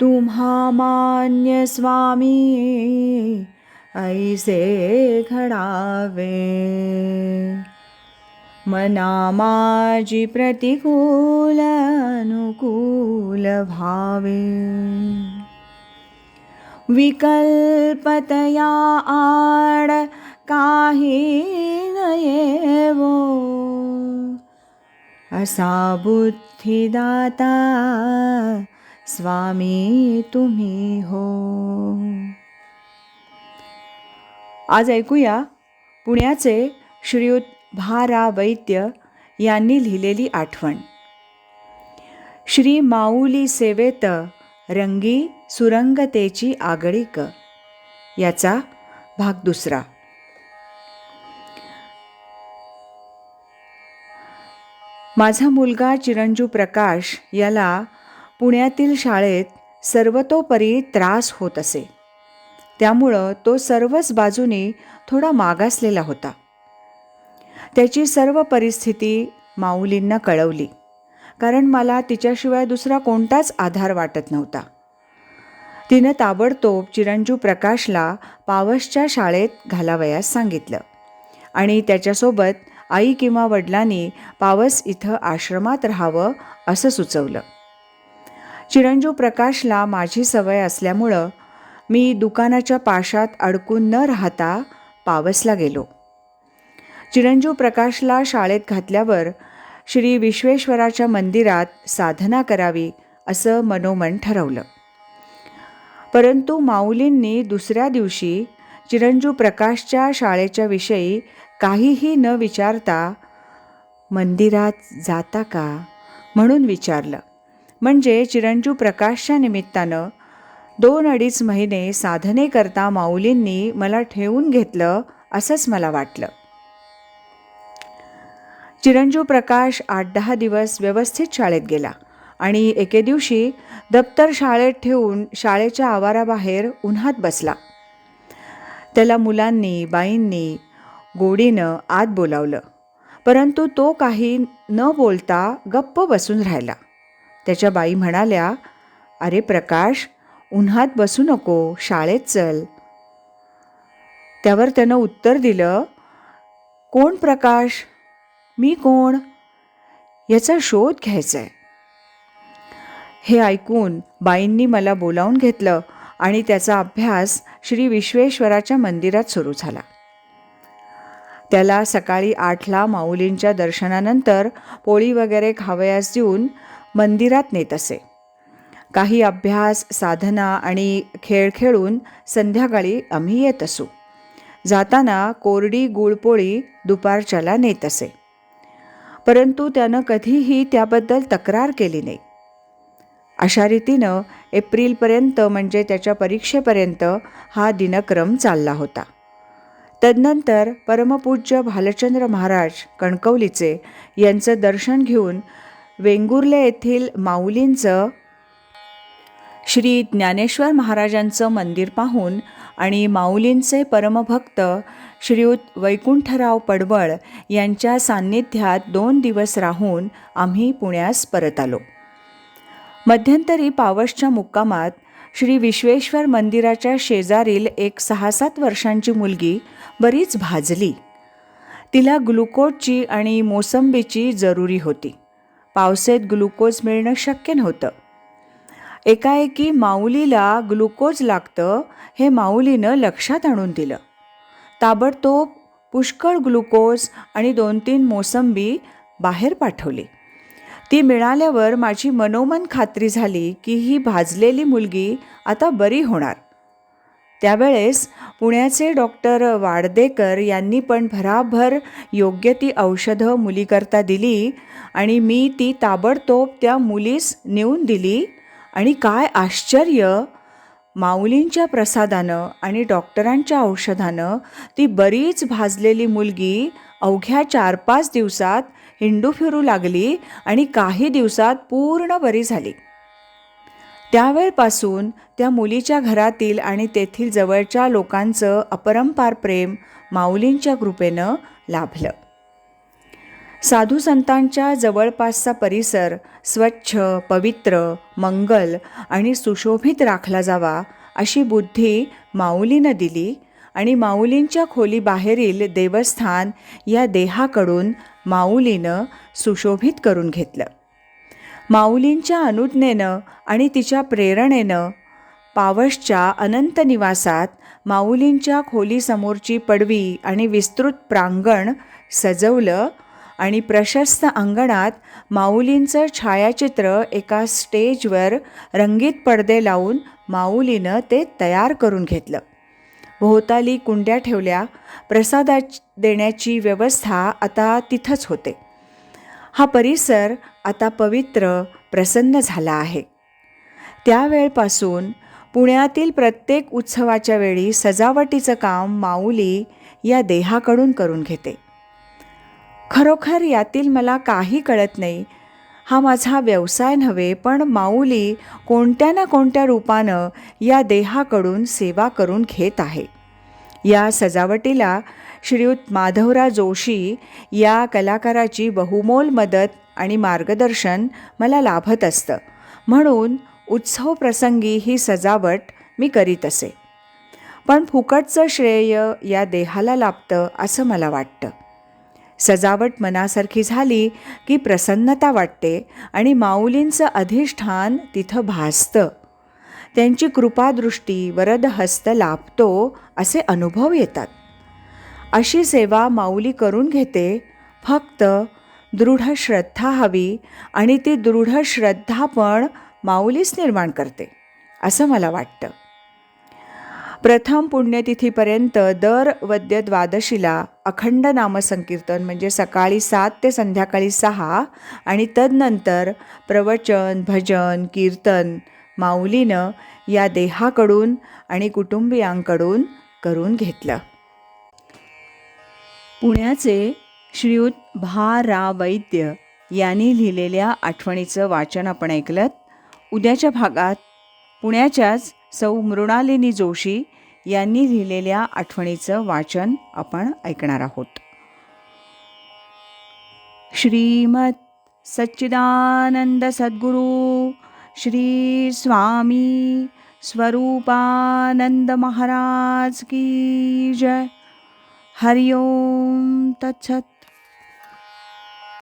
तुम्हा मान्य स्वामी ऐसे घडावे मना माझी प्रतिकूल अनुकूल भावे विकल्पतया आड काही नयेवो असा बुद्धिदाता स्वामी तुम्ही हो. आज ऐकूया पुण्याचे श्रीयुत भारा वैद्य यांनी लिहिलेली आठवण. श्री माऊली सेवेत रंगी सुरंगतेची आगळीक याचा भाग दुसरा. माझा मुलगा चिरंजू प्रकाश याला पुण्यातील शाळेत सर्वतोपरी त्रास होत असे. त्यामुळं तो सर्वच बाजूनी थोडा मागासलेला होता. त्याची सर्व परिस्थिती माऊलींना कळवली. कारण मला तिच्याशिवाय दुसरा कोणताच आधार वाटत नव्हता. तिनं ताबडतोब चिरंजू प्रकाशला पावसच्या शाळेत घालावयास सांगितलं आणि त्याच्यासोबत आई किंवा वडिलांनी पावस इथं आश्रमात राहावं असं सुचवलं. चिरंजू प्रकाशला माझी सवय असल्यामुळं मी दुकानाच्या पाशात अडकून न राहता पावसला गेलो. चिरंजीव प्रकाशला शाळेत घातल्यावर श्री विश्वेश्वराच्या मंदिरात साधना करावी असं मनोमन ठरवलं. परंतु माऊलींनी दुसऱ्या दिवशी चिरंजीव प्रकाशच्या शाळेच्या विषयी काहीही न विचारता मंदिरात जाता का? म्हणून विचारलं. म्हणजे चिरंजू प्रकाशच्या निमित्तानं दोन अडीच महिने साधनेकरता माऊलींनी मला ठेवून घेतलं असंच मला वाटलं. चिरंजू प्रकाश आठ दहा दिवस व्यवस्थित शाळेत गेला आणि एके दिवशी दप्तर शाळेत ठेवून शाळेच्या आवाराबाहेर उन्हात बसला. त्याला मुलांनी बाईंनी गोडीनं आत बोलावलं परंतु तो काही न बोलता गप्प बसून राहिला. त्याच्या बाई म्हणाल्या अरे प्रकाश उन्हात बसू नको शाळेत चल. त्यावर त्यानं उत्तर दिलं कोण प्रकाश? मी कोण? याचा शोध घ्यायचा आहे हे ऐकून बाईंनी मला बोलावून घेतलं आणि त्याचा अभ्यास श्री विश्वेश्वराच्या मंदिरात सुरू झाला. त्याला सकाळी आठला माऊलींच्या दर्शनानंतर पोळी वगैरे खावयास देऊन मंदिरात नेत असे. काही अभ्यास साधना आणि खेळ खेळून संध्याकाळी आम्ही येत असू. जाताना कोरडी गुळपोळी दुपारच्याला नेत असे. परंतु त्यानं कधीही त्याबद्दल तक्रार केली नाही. अशा रीतीनं एप्रिलपर्यंत म्हणजे त्याच्या परीक्षेपर्यंत हा दिनक्रम चालला होता. तदनंतर परमपूज्य भालचंद्र महाराज कणकवलीचे यांचं दर्शन घेऊन वेंगुर्ले येथील माऊलींचं श्री ज्ञानेश्वर महाराजांचं मंदिर पाहून आणि माऊलींचे परमभक्त श्रीयुत वैकुंठराव पडवळ यांच्या सान्निध्यात दोन दिवस राहून आम्ही पुण्यास परत आलो. मध्यंतरी पावसच्या मुक्कामात श्री विश्वेश्वर मंदिराच्या शेजारील एक सहा सात वर्षांची मुलगी बरीच भाजली. तिला ग्लुकोजची आणि मोसंबीची जरुरी होती. पावसेत ग्लुकोज मिळणं शक्य नव्हतं. एकाएकी माऊलीला ग्लुकोज लागतं हे माऊलीनं लक्षात आणून दिलं. ताबडतोब पुष्कळ ग्लुकोज आणि दोन तीन मोसंबी बाहेर पाठवली. ती मिळाल्यावर माझी मनोमन खात्री झाली की ही भाजलेली मुलगी आता बरी होणार. त्यावेळेस पुण्याचे डॉक्टर वाडदेकर यांनी पण भराभर योग्य ती औषधं मुलीकरता दिली आणि मी ती ताबडतोब त्या मुलीस नेऊन दिली. आणि काय आश्चर्य! माऊलींच्या प्रसादानं आणि डॉक्टरांच्या औषधानं ती बरीच भाजलेली मुलगी अवघ्या चार पाच दिवसात हिंडू फिरू लागली आणि काही दिवसात पूर्ण बरी झाली. त्यावेळपासून त्या मुलीच्या घरातील आणि तेथील जवळच्या लोकांचं अपरंपार प्रेम माऊलींच्या कृपेनं लाभलं. साधू संतांच्या जवळपासचा परिसर स्वच्छ पवित्र मंगल आणि सुशोभित राखला जावा अशी बुद्धी माऊलीनं दिली आणि माऊलींच्या खोलीबाहेरील देवस्थान या देहाकडून माऊलीनं सुशोभित करून घेतलं. माऊलींच्या अनुज्ञेनं आणि तिच्या प्रेरणेनं पावसच्या अनंत निवासात माऊलींच्या खोलीसमोरची पडवी आणि विस्तृत प्रांगण सजवलं आणि प्रशस्त अंगणात माऊलींचं छायाचित्र एका स्टेजवर रंगीत पडदे लावून माऊलीनं ते तयार करून घेतलं. भोवताली कुंड्या ठेवल्या प्रसादा देण्याची व्यवस्था आता तिथंच होते. हा परिसर आता पवित्र प्रसन्न झाला आहे. त्यावेळपासून पुण्यातील प्रत्येक उत्सवाच्या वेळी सजावटीचं काम माऊली या देहाकडून करून घेते. खरोखर यातील मला काही कळत नाही. हा माझा व्यवसाय नव्हे पण माऊली कोणत्या ना कोणत्या रूपानं या देहाकडून सेवा करून घेत आहे. या सजावटीला श्रीयुत माधवराव जोशी या कलाकाराची बहुमोल मदत आणि मार्गदर्शन मला लाभत असतं. म्हणून उत्सव प्रसंगी ही सजावट मी करीत असे. पण फुकटचं श्रेय या देहाला लाभतं असं मला वाटतं. सजावट मनासारखी झाली की प्रसन्नता वाटते आणि माऊलींचं अधिष्ठान तिथं भासतं. त्यांची कृपादृष्टी वरदहस्त लाभतो असे अनुभव येतात. अशी सेवा माऊली करून घेते फक्त दृढ श्रद्धा हवी आणि ती दृढ श्रद्धा पण माऊलीच निर्माण करते असं मला वाटतं. प्रथम पुण्यतिथीपर्यंत दर वद्य द्वादशीला अखंड नामसंकीर्तन म्हणजे सकाळी सात ते संध्याकाळी सहा आणि तदनंतर प्रवचन भजन कीर्तन माऊलीनं या देहाकडून आणि कुटुंबियांकडून करून घेतलं. पुण्याचे श्रीयुत भा रा वैद्य यांनी लिहिलेल्या आठवणीचं वाचन आपण ऐकलं उद्याच्या भागात पुण्याच्याच सौ मृणालिनी जोशी यांनी लिहिलेल्या आठवणीचं वाचन आपण ऐकणार आहोत. श्रीमत सच्चिदानंद सद्गुरू श्री स्वामी स्वरूपानंद महाराज की जय. हरिओम तत्सत